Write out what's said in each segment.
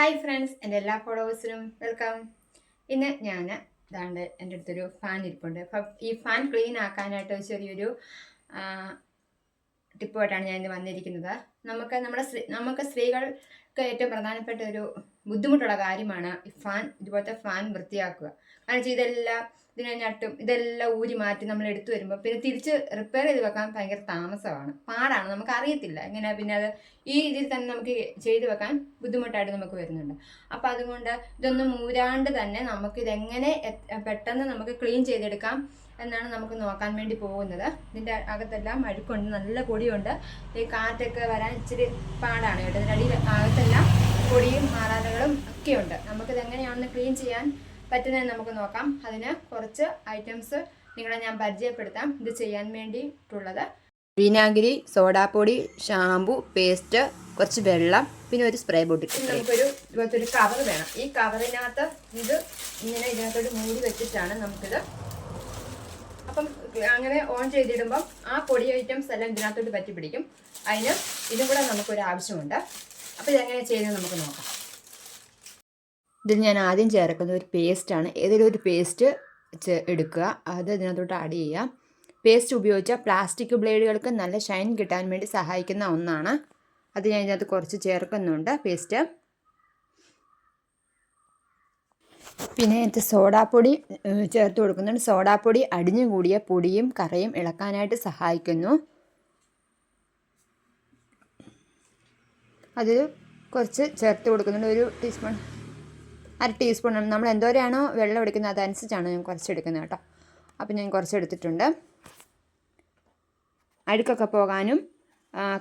Hi friends എന്റെ എല്ലാ ഫോളോവേഴ്സിനും welcome. ഇന്ന് ഞാൻ ഇതാണ്ട് എന്റെ അടുത്തൊരു ഫാൻ ഇരിപ്പുണ്ട്. അപ്പം ഈ ഫാൻ ക്ലീൻ ആക്കാനായിട്ട് ചെറിയൊരു ടിപ്പുമായിട്ടാണ് ഞാൻ ഇന്ന് വന്നിരിക്കുന്നത്. നമുക്ക് നമ്മുടെ സ്ത്രീ നമുക്ക് സ്ത്രീകൾക്ക് ഏറ്റവും പ്രധാനപ്പെട്ട ഒരു ബുദ്ധിമുട്ടുള്ള കാര്യമാണ് ഈ ഫാൻ ഇതുപോലത്തെ ഫാൻ വൃത്തിയാക്കുക. കാരണം ഇതെല്ലാം ഇതിനെ ഞട്ടും ഇതെല്ലാം ഊരി മാറ്റി നമ്മൾ എടുത്തു വരുമ്പോൾ പിന്നെ തിരിച്ച് റിപ്പയർ ചെയ്ത് വെക്കാൻ ഭയങ്കര താമസമാണ്. പാടാണ് നമുക്ക് അറിയത്തില്ല ഇങ്ങനെ പിന്നെ അത് ഈ രീതിയിൽ തന്നെ നമുക്ക് ചെയ്തു വെക്കാൻ ബുദ്ധിമുട്ടായിട്ട് നമുക്ക് വരുന്നുണ്ട്. അപ്പം അതുകൊണ്ട് ഇതൊന്നും മൂരാണ്ട് തന്നെ നമുക്ക് ഇതെങ്ങനെ പെട്ടെന്ന് നമുക്ക് ക്ലീൻ ചെയ്തെടുക്കാം എന്നാണ് നമുക്ക് നോക്കാൻ വേണ്ടി പോകുന്നത്. ഇതിന്റെ അകത്തെല്ലാം അഴുക്കുണ്ട് നല്ല പൊടിയുണ്ട്. ഈ കാറ്റൊക്കെ വരാൻ ഇച്ചിരി പാടാണ് കേട്ടോ. ഇതിന്റെ അടിയിൽ അകത്തെല്ലാം പൊടിയും മാറാലകളും ഒക്കെയുണ്ട്. നമുക്കിത് എങ്ങനെയാണെന്ന് ക്ലീൻ ചെയ്യാൻ പറ്റുന്നതെന്ന് നമുക്ക് നോക്കാം. അതിന് കുറച്ച് ഐറ്റംസ് നിങ്ങളെ ഞാൻ പരിചയപ്പെടുത്താം. ഇത് ചെയ്യാൻ വേണ്ടിയിട്ടുള്ളത്. വിനാഗിരി സോഡാപ്പൊടി ഷാമ്പു പേസ്റ്റ് കുറച്ച് വെള്ളം പിന്നെ ഒരു സ്പ്രേ ബോട്ടിൽ നമുക്കൊരു ഇതുപോലത്തെ കവർ വേണം. ഈ കവറിനകത്ത് ഇത് ഇങ്ങനെ ഇതിനകത്തോട്ട് മൂടി വെച്ചിട്ടാണ് നമുക്കിത് അപ്പം അങ്ങനെ ഓൺ ചെയ്തിടുമ്പം ആ പൊടി ഐറ്റംസ് എല്ലാം ഇതിനകത്തോട്ട് പറ്റി പിടിക്കും അതിന് ഇതും കൂടെ നമുക്കൊരു ആവശ്യമുണ്ട്. അപ്പോൾ ഇതെങ്ങനെ ചെയ്യുന്നത് നമുക്ക് നോക്കാം. ഇതിൽ ഞാൻ ആദ്യം ചേർക്കുന്നത് ഒരു പേസ്റ്റാണ് ഏതെങ്കിലും ഒരു പേസ്റ്റ് എടുക്കുക. അത് ഇതിനകത്തോട്ട് ആഡ് ചെയ്യുക. പേസ്റ്റ് ഉപയോഗിച്ച പ്ലാസ്റ്റിക് ബ്ലേഡുകൾക്ക് നല്ല ഷൈൻ കിട്ടാൻ വേണ്ടി സഹായിക്കുന്ന ഒന്നാണ്. അത് ഞാൻ ഇതിനകത്ത് കുറച്ച് ചേർക്കുന്നുണ്ട് പേസ്റ്റ് പിന്നെ ഇതിനകത്ത് സോഡാപ്പൊടി ചേർത്ത് കൊടുക്കുന്നുണ്ട്. സോഡാപ്പൊടി അടിഞ്ഞു കൂടിയ പൊടിയും കറയും ഇളക്കാനായിട്ട് സഹായിക്കുന്നു. അതിൽ കുറച്ച് ചേർത്ത് കൊടുക്കുന്നുണ്ട്. ഒരു ടീസ്പൂൺ അര ടീസ്പൂൺ നമ്മൾ എന്തോരെയാണോ വെള്ളം എടുക്കുന്നത് അതനുസരിച്ചാണ് ഞാൻ കുറച്ച് എടുക്കുന്നത് കേട്ടോ. അപ്പോൾ ഞാൻ കുറച്ച് എടുത്തിട്ടുണ്ട് അഴുക്കൊക്കെ പോകാനും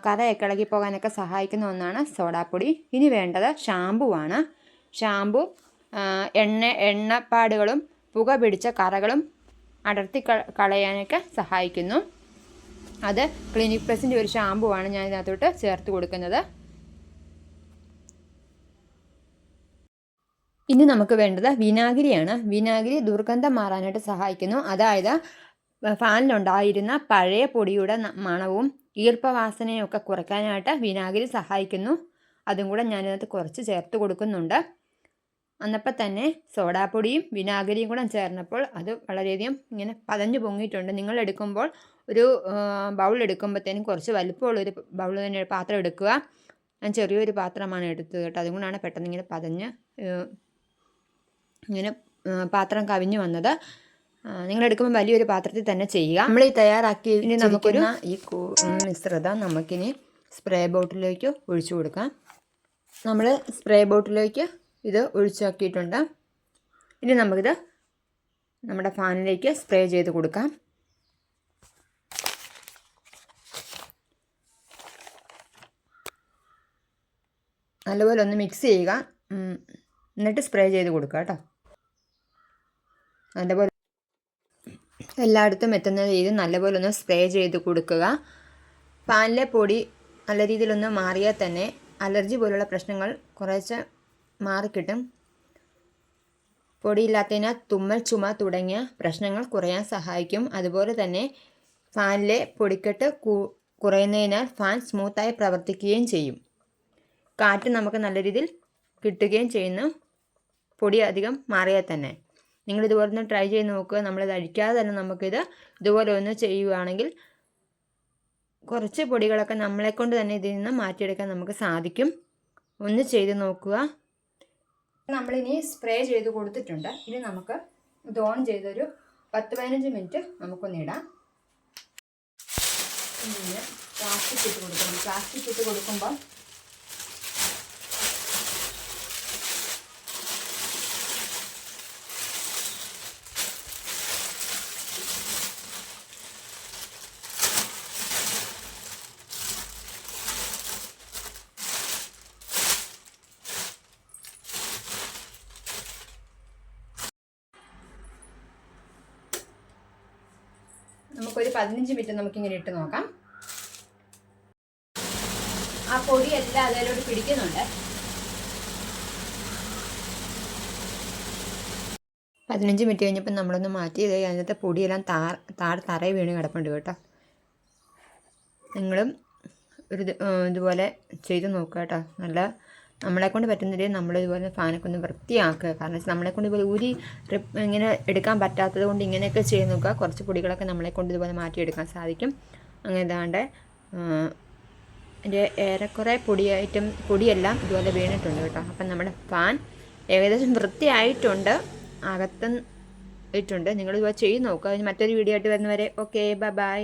കഥയൊക്കെ ഇളകി പോകാനൊക്കെ സഹായിക്കുന്ന ഒന്നാണ് സോഡാപ്പൊടി. ഇനി വേണ്ടത് ഷാമ്പുവാണ് ഷാമ്പു എണ്ണ എണ്ണപ്പാടുകളും പുക പിടിച്ച കറകളും അടർത്തി കളയാനൊക്കെ സഹായിക്കുന്നു. അത് ക്ലിനിക് പ്ലസിന്റെ ഒരു ഷാമ്പുവാണ് ഞാൻ ഇതിനകത്തോട്ട് ചേർത്ത് കൊടുക്കുന്നത്. ഇനി നമുക്ക് വേണ്ടത് വിനാഗിരിയാണ്. വിനാഗിരി ദുർഗന്ധം മാറാനായിട്ട് സഹായിക്കുന്നു. അതായത് ഫാനിലുണ്ടായിരുന്ന പഴയ പൊടിയുടെ മണവും ഈർപ്പവാസനയും ഒക്കെ കുറയ്ക്കാനായിട്ട് വിനാഗിരി സഹായിക്കുന്നു. അതും കൂടെ ഞാനിതിനകത്ത് കുറച്ച് ചേർത്ത് കൊടുക്കുന്നുണ്ട്. അന്നപ്പം തന്നെ സോഡാപ്പൊടിയും വിനാഗിരിയും കൂടെ ചേർന്നപ്പോൾ അത് വളരെയധികം ഇങ്ങനെ പതഞ്ഞു പൊങ്ങിയിട്ടുണ്ട്. നിങ്ങൾ എടുക്കുമ്പോൾ ഒരു ബൗൾ എടുക്കുമ്പോഴത്തേനും കുറച്ച് വലിപ്പമുള്ളൊരു ബൗൾ തന്നെ പാത്രം എടുക്കുക. ഞാൻ ചെറിയൊരു പാത്രമാണ് എടുത്തത് കേട്ടോ. അതുകൊണ്ടാണ് പെട്ടെന്ന് ഇങ്ങനെ പതഞ്ഞ് ഇങ്ങനെ പാത്രം കവിഞ്ഞു വന്നത്. നിങ്ങൾ എടുക്കുമ്പോൾ വലിയൊരു പാത്രത്തിൽ തന്നെ ചെയ്യുക. നമ്മൾ ഈ തയ്യാറാക്കി ഇനി നമുക്കൊരു ഈ മിശ്രിതം നമുക്കിനി സ്പ്രേ ബോട്ടിലേക്ക് ഒഴിച്ചു കൊടുക്കാം. നമ്മൾ സ്പ്രേ ബോട്ടിലേക്ക് ഇത് ഒഴിച്ചാക്കിയിട്ടുണ്ട്. ഇനി നമുക്കിത് നമ്മുടെ ഫാനിലേക്ക് സ്പ്രേ ചെയ്ത് കൊടുക്കാം. നല്ലപോലെ ഒന്ന് മിക്സ് ചെയ്യുക. എന്നിട്ട് സ്പ്രേ ചെയ്ത് കൊടുക്കുക കേട്ടോ. നല്ലപോലെ എല്ലായിടത്തും എത്തുന്ന രീതിയിൽ നല്ലപോലെ ഒന്ന് സ്പ്രേ ചെയ്ത് കൊടുക്കുക. പാനിലെ പൊടി നല്ല രീതിയിലൊന്ന് മാറിയാൽ തന്നെ അലർജി പോലുള്ള പ്രശ്നങ്ങൾ കുറേശ്ശെ മാറിക്കിട്ടും. പൊടിയില്ലാത്തതിനാൽ തുമ്മൽ ചുമ തുടങ്ങിയ പ്രശ്നങ്ങൾ കുറയാൻ സഹായിക്കും. അതുപോലെ തന്നെ ഫാനിലെ പൊടിക്കെട്ട് കുറയുന്നതിനാൽ ഫാൻ സ്മൂത്തായി പ്രവർത്തിക്കുകയും ചെയ്യും. കാറ്റ് നമുക്ക് നല്ല രീതിയിൽ കിട്ടുകയും ചെയ്യുന്നു. പൊടി അധികം മാറിയാൽ തന്നെ. നിങ്ങൾ ഇതുപോലെ ഒന്ന് ട്രൈ ചെയ്ത് നോക്കുക. നമ്മളിത് അഴിക്കാതെ തന്നെ നമുക്കിത് ഇതുപോലെ ഒന്ന് ചെയ്യുകയാണെങ്കിൽ കുറച്ച് പൊടികളൊക്കെ നമ്മളെ കൊണ്ട് തന്നെ ഇതിൽ നിന്ന് മാറ്റിയെടുക്കാൻ നമുക്ക് സാധിക്കും. ഒന്ന് ചെയ്ത് നോക്കുക. നമ്മളിനി സ്പ്രേ ചെയ്ത് കൊടുത്തിട്ടുണ്ട്. ഇനി നമുക്ക് ഇത് ഓൺ ചെയ്തൊരു പത്ത് പതിനഞ്ച് മിനിറ്റ് നമുക്കൊന്ന് ഇങ്ങനെ പ്ലാസ്റ്റിക് ഇട്ട് കൊടുക്കണം. പ്ലാസ്റ്റിക് ഇട്ട് കൊടുക്കുമ്പോൾ നമുക്കൊരു പതിനഞ്ച് മിനിറ്റ് നമുക്കിങ്ങനെ ഇട്ട് നോക്കാം. ആ പൊടി എല്ലാം അതിലോട്ട് പിടിക്കുന്നുണ്ട്. പതിനഞ്ച് മിനിറ്റ് കഴിഞ്ഞപ്പോൾ നമ്മളൊന്ന് മാറ്റി ഇത് അതിനകത്തെ പൊടിയെല്ലാം താ താഴെ തറയിൽ വീണ് കിടപ്പുണ്ട് കേട്ടോ. നിങ്ങളും ഒരു ഇതുപോലെ ചെയ്ത് നോക്കുക കേട്ടോ. നല്ല നമ്മളെ കൊണ്ട് പറ്റുന്നത് നമ്മളിതുപോലെ ഫാനൊക്കെ ഒന്ന് വൃത്തിയാക്കുക. കാരണം വെച്ചാൽ നമ്മളെ കൊണ്ട് ഇതുപോലെ ഊരി ഇങ്ങനെ എടുക്കാൻ പറ്റാത്തത് കൊണ്ട് ഇങ്ങനെയൊക്കെ ചെയ്ത് നോക്കുക. കുറച്ച് പൊടികളൊക്കെ നമ്മളെ കൊണ്ട് ഇതുപോലെ മാറ്റിയെടുക്കാൻ സാധിക്കും. അങ്ങനെ ഇതാണ്ട് എന്റെ ഏറെക്കുറെ പൊടിയായിട്ടും പൊടിയെല്ലാം ഇതുപോലെ വീണിട്ടുണ്ട് കേട്ടോ. അപ്പം നമ്മുടെ ഫാൻ ഏകദേശം വൃത്തിയായിട്ടുണ്ട്. അകത്തും ഇട്ടുണ്ട്. നിങ്ങളിതുപോലെ ചെയ്ത് നോക്കുക. മറ്റൊരു വീഡിയോ ആയിട്ട് വരുന്നവരെ ഓക്കെ ബൈ ബൈ.